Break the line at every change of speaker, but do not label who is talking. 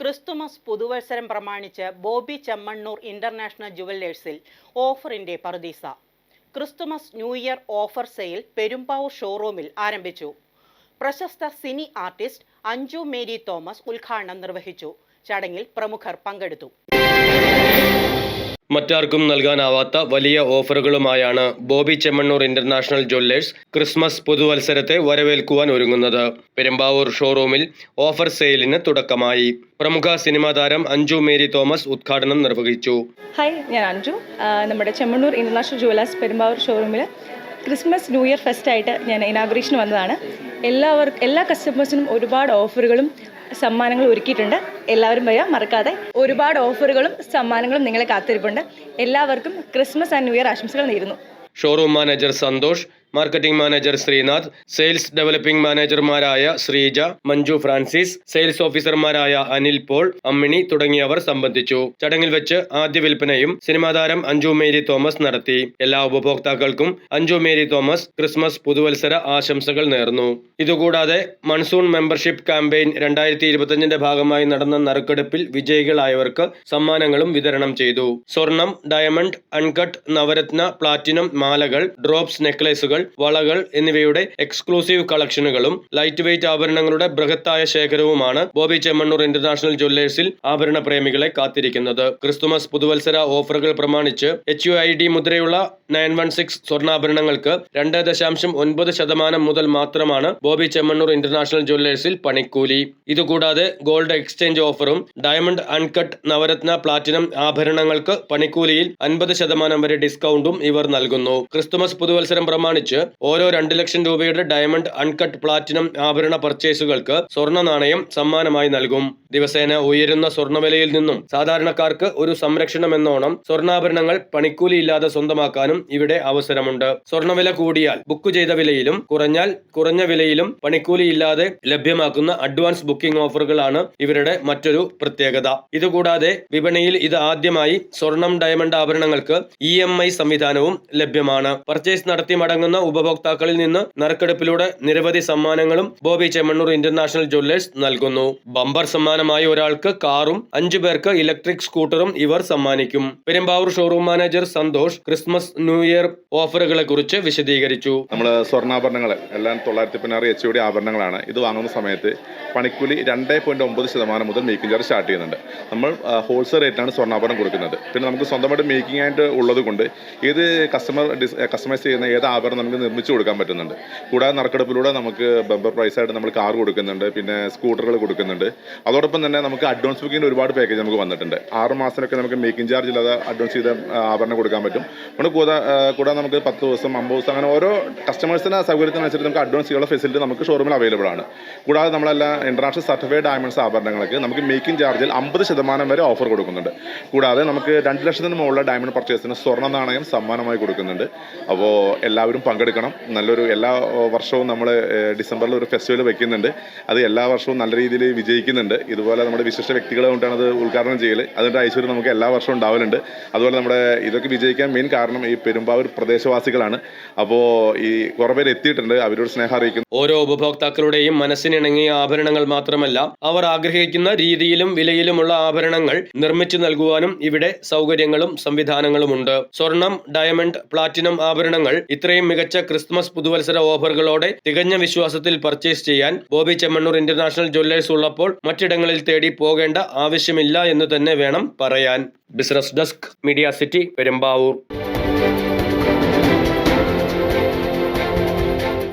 Christmas പുതുവത്സരം പ്രമാണിച്ച് Bobby Chemmanur international ജുവല്ലേഴ്സിൽ ഓഫറിന്റെ പറുദീസ. Christmas new year offer sale Perumbavoor ഷോറൂമിൽ ആരംഭിച്ചു. പ്രശസ്ത cine artist Anju Mary Thomas ഉദ്ഘാടനം നിർവഹിച്ചു. ചടങ്ങിൽ പ്രമുഖർ പങ്കെടുത്തു.
മറ്റാർക്കും നൽകാനാവാത്ത വലിയ ഓഫറുകളുമായാണ് Boby Chemmanur international jewellers Christmas പുതുവത്സരത്തെ വരവേൽക്കുവാൻ ഒരുങ്ങുന്നത്. പെരുമ്പാവൂർ ഷോറൂമിൽ ഓഫർ സെയിലിന് തുടക്കമായി. പ്രമുഖ സിനിമാ താരം അഞ്ജു മേരി തോമസ് ഉദ്ഘാടനം നിർവഹിച്ചു.
ഹായ് ഞാൻ അഞ്ജു. നമ്മുടെ ചെമ്മണ്ണൂർ ഇന്റർനാഷണൽ ജ്വല്ലേഴ്സ് പെരുമ്പാവൂർ ഷോറൂമിൽ ക്രിസ്മസ് ന്യൂ ഇയർ ഫെസ്റ്റ് ആയിട്ട് ഞാൻ ഇനാഗ്രേഷൻ വന്നതാണ്. എല്ലാവർക്കും എല്ലാ കസ്റ്റമേഴ്സിനും ഒരുപാട് ഓഫറുകളും സമ്മാനങ്ങളും ഒരുക്കിയിട്ടുണ്ട്. എല്ലാവരും വരിക മറക്കാതെ. ഒരുപാട് ഓഫറുകളും സമ്മാനങ്ങളും നിങ്ങളെ കാത്തിരിപ്പുണ്ട്. എല്ലാവർക്കും ക്രിസ്മസ് ആൻഡ് ന്യൂ ഇയർ ആശംസകൾ നേരുന്നു.
Showroom manager Santhosh marketing manager Sreenath sales developing മാനേജർമാരായ Sreeja Manju Francis sales ഓഫീസർമാരായ അനിൽ പോൾ അമ്മിണി തുടങ്ങിയവർ സംബന്ധിച്ചു. ചടങ്ങിൽ വെച്ച് ആദ്യ വിൽപ്പനയും സിനിമാ താരം അഞ്ജു മേരി തോമസ് നടത്തി. എല്ലാ ഉപഭോക്താക്കൾക്കും അഞ്ജു മേരി തോമസ് ക്രിസ്മസ് പുതുവത്സര ആശംസകൾ നേർന്നു. ഇതുകൂടാതെ മൺസൂൺ മെമ്പർഷിപ്പ് ക്യാമ്പയിൻ രണ്ടായിരത്തി ഇരുപത്തിയഞ്ചിന്റെ ഭാഗമായി നടന്ന നറുക്കെടുപ്പിൽ വിജയികളായവർക്ക് സമ്മാനങ്ങളും വിതരണം ചെയ്തു. സ്വർണം ഡയമണ്ട് അൺകട്ട് നവരത്ന പ്ലാറ്റിനം മാലകൾ ഡ്രോപ്സ് നെക്ലേസുകൾ വളകൾ എന്നിവയുടെ എക്സ്ക്ലൂസീവ് കളക്ഷനുകളും ലൈറ്റ് വെയിറ്റ് ആഭരണങ്ങളുടെ ബൃഹത്തായ ശേഖരവുമാണ് ബോബി ചെമ്മണ്ണൂർ ഇന്റർനാഷണൽ ജ്വല്ലേഴ്സിൽ ആഭരണ പ്രേമികളെ കാത്തിരിക്കുന്നത്. ക്രിസ്തുമസ് പുതുവത്സര ഓഫറുകൾ പ്രമാണിച്ച് എച്ച് യു ഐ ഡി മുദ്രയുള്ള നയൻ വൺ സിക്സ് സ്വർണാഭരണങ്ങൾക്ക് രണ്ട് ദശാംശം ഒൻപത് ശതമാനം മുതൽ മാത്രമാണ് ബോബി ചെമ്മണ്ണൂർ ഇന്റർനാഷണൽ ജ്വല്ലേഴ്സിൽ പണിക്കൂലി. ഇതുകൂടാതെ ഗോൾഡ് എക്സ്ചേഞ്ച് ഓഫറും ഡയമണ്ട് അൺകട്ട് നവരത്ന പ്ലാറ്റിനം ആഭരണങ്ങൾക്ക് പണിക്കൂലിയിൽ അൻപത് ശതമാനം വരെ ഡിസ്കൗണ്ടും ഇവർ നൽകുന്നു. ക്രിസ്തുമസ് പുതുവത്സരം പ്രമാണിച്ച് ഓരോ രണ്ട് ലക്ഷം രൂപയുടെ ഡയമണ്ട് അൺകട്ട് പ്ലാറ്റിനം ആഭരണ പർച്ചേസുകൾക്ക് സ്വർണ നാണയം സമ്മാനമായി നൽകും. ദിവസേന ഉയരുന്ന സ്വർണവിലയിൽ നിന്നും സാധാരണക്കാർക്ക് ഒരു സംരക്ഷണം എന്നോണം സ്വർണാഭരണങ്ങൾ പണിക്കൂലിയില്ലാതെ സ്വന്തമാക്കാനും ഇവിടെ അവസരമുണ്ട്. സ്വർണവില കൂടിയാൽ ബുക്ക് ചെയ്ത വിലയിലും കുറഞ്ഞാൽ കുറഞ്ഞ വിലയിലും പണിക്കൂലിയില്ലാതെ ലഭ്യമാക്കുന്ന അഡ്വാൻസ് ബുക്കിംഗ് ഓഫറുകളാണ് ഇവരുടെ മറ്റൊരു പ്രത്യേകത. ഇതുകൂടാതെ വിപണിയിൽ ഇത് ആദ്യമായി സ്വർണം ഡയമണ്ട് ആഭരണങ്ങൾക്ക് ഇ ഐ സംവിധാനവും ലഭ്യമാണ്. പർച്ചേസ് നടത്തി മടങ്ങുന്ന ഉപഭോക്താക്കളിൽ നിന്ന് നറുക്കെടുപ്പിലൂടെ നിരവധി സമ്മാനങ്ങളും ബോബി ചെമ്മണ്ണൂർ ഇന്റർനാഷണൽ ജ്വല്ലേഴ്സ് നൽകുന്നു. ബമ്പർ സമ്മാനമായി ഒരാൾക്ക് കാറും അഞ്ചു പേർക്ക് ഇലക്ട്രിക് സ്കൂട്ടറും ഇവർ സമ്മാനിക്കും. Perumbavoor showroom manager Santhosh Christmas new year ഓഫറുകളെ കുറിച്ച് വിശദീകരിച്ചു.
നമ്മൾ സ്വർണാഭരണങ്ങൾ എല്ലാം തൊള്ളായിരത്തി പതിനാറ് എച്ച് ഡി ആഭരണങ്ങളാണ്. ഇത് വാങ്ങുന്ന സമയത്ത് പണിക്കൂലി രണ്ട് പോയിന്റ് ഒമ്പത് ശതമാനം മുതൽ മേക്കിംഗ് ചാർജ് സ്റ്റാർട്ട് ചെയ്യുന്നുണ്ട്. നമ്മൾ ഹോൾസെയിൽ റേറ്റിലാണ് സ്വർണാഭരണം കൊടുക്കുന്നത്. പിന്നെ നമുക്ക് സ്വന്തമായിട്ട് മേക്കിംഗ് ആയിട്ട് ഉള്ളത് കൊണ്ട് ഏത് കസ്റ്റമർ കസ്റ്റമൈസ് ചെയ്യുന്ന ഏത് ആഭരണം നമുക്ക് നിർമ്മിച്ചു കൊടുക്കാൻ പറ്റുന്നുണ്ട്. കൂടാതെ നറുക്കെടുപ്പിലൂടെ നമുക്ക് ബമ്പർ പ്രൈസ് ആയിട്ട് നമ്മൾ കാർ കൊടുക്കുന്നുണ്ട് പിന്നെ സ്കൂട്ടറുകൾ കൊടുക്കുന്നുണ്ട്. അതോടൊപ്പം തന്നെ നമുക്ക് അഡ്വാൻസ് ബുക്കിംഗ് ഒരുപാട് പാക്കേജ് നമുക്ക് വന്നിട്ടുണ്ട്. ആറ് മാസത്തിനൊക്കെ നമുക്ക് മേക്കിംഗ് ചാർജ് ഇല്ലാതെ അഡ്വാൻസ് ചെയ്ത ആഭരണം കൊടുക്കാൻ പറ്റും. നമ്മുടെ കൂടാതെ കൂടാതെ നമുക്ക് പത്ത് ദിവസം അമ്പത് ദിവസം അങ്ങനെ ഓരോ കസ്റ്റമേഴ്സിന് സൗകര്യത്തിനനുസരിച്ച് നമുക്ക് അഡ്വാൻസ് ചെയ്യാനുള്ള ഫെസിലിറ്റി നമുക്ക് ഷോറൂമിൽ അവൈലബിൾ ആണ്. കൂടാതെ നമ്മളെല്ലാം ഇന്റർനാഷണൽ സർട്ടിഫൈഡ് ഡയമണ്ട്സ് ആഭരണങ്ങൾക്ക് നമുക്ക് മേക്കിംഗ് ചാർജിൽ അമ്പത് ശതമാനം വരെ ഓഫർ കൊടുക്കുന്നുണ്ട്. കൂടാതെ നമുക്ക് രണ്ട് ലക്ഷത്തിന് മുകളിലുള്ള ഡയമണ്ട് പർച്ചേസിന് സ്വർണ നാണയം സമ്മാനമായി കൊടുക്കുന്നുണ്ട്. അപ്പോൾ എല്ലാവരും പങ്കെടുക്കണം. നല്ലൊരു എല്ലാ വർഷവും നമ്മൾ ഡിസംബറിൽ ഒരു ഫെസ്റ്റിവൽ വെക്കുന്നുണ്ട്. അത് എല്ലാ വർഷവും നല്ല രീതിയിൽ വിജയിക്കുന്നുണ്ട്. ഇതുപോലെ നമ്മുടെ വിശിഷ്ട വ്യക്തികളെ കൊണ്ടാണ് അത് ഉദ്ഘാടനം ചെയ്യൽ അതിന്റെ ഐശ്വര്യം നമുക്ക് എല്ലാ വർഷവും ഉണ്ടാവലുണ്ട്. അതുപോലെ നമ്മുടെ ഇതൊക്കെ വിജയിക്കാൻ മെയിൻ കാരണം ഈ പെരുമ്പാവൂർ പ്രദേശവാസികളാണ്. അപ്പോൾ ഈ കുറേ പേര് എത്തിയിട്ടുണ്ട്. അവരോട് സ്നേഹം അറിയിക്കുന്നു.
ഓരോ ഉപഭോക്താക്കളുടെയും മനസ്സിനിണങ്ങിയ ആഭരണങ്ങൾ മാത്രമല്ല അവർ ആഗ്രഹിക്കുന്ന രീതിയിലും വിലയിലുമുള്ള ആഭരണങ്ങൾ നിർമ്മിച്ചു നൽകുവാനും ഇവിടെ സൗകര്യങ്ങളും സംവിധാനങ്ങളുമുണ്ട്. സ്വർണം ഡയമണ്ട് പ്ലാറ്റിനം ആഭരണങ്ങൾ ഇത്രയും മികച്ച ക്രിസ്മസ് പുതുവത്സര ഓഫറുകളോടെ തികഞ്ഞ വിശ്വാസത്തിൽ പർച്ചേസ് ചെയ്യാൻ ബോബി ചെമ്മണ്ണൂർ ഇന്റർനാഷണൽ ജ്വല്ലേഴ്സ് ഉള്ളപ്പോൾ മറ്റിടങ്ങളിൽ തേടി പോകേണ്ട ആവശ്യമില്ല എന്ന് തന്നെ വേണം പറയാൻ. Business desk media city Perumbavoor.